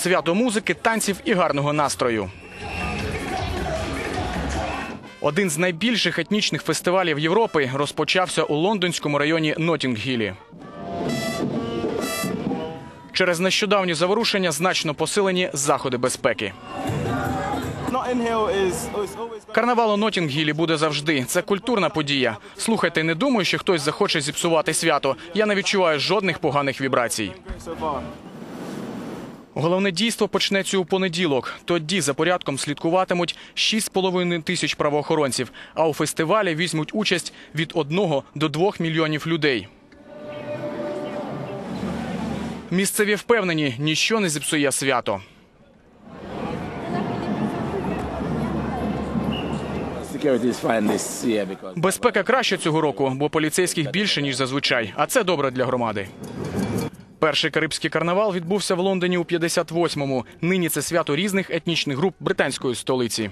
свято музики, танців і гарного настрою. Один з найбільших етнічних фестивалів Європи розпочався у лондонському районі Нотінггілі. Через нещодавні заворушення значно посилені заходи безпеки. Карнавал у Нотінггілі буде завжди. Це культурна подія. Слухайте, не думаю, що хтось захоче зіпсувати свято. Я не відчуваю жодних поганих вібрацій. Головне дійство почнеться у понеділок. Тоді за порядком слідкуватимуть 6,5 тисяч правоохоронців. А у фестивалі візьмуть участь від 1 до 2 мільйонів людей. Місцеві впевнені, ніщо не зіпсує свято. Безпека краще цього року, бо поліцейських більше ніж зазвичай. А це добре для громади. Перший карибський карнавал відбувся в Лондоні у 58-му. Нині це свято різних етнічних груп британської столиці.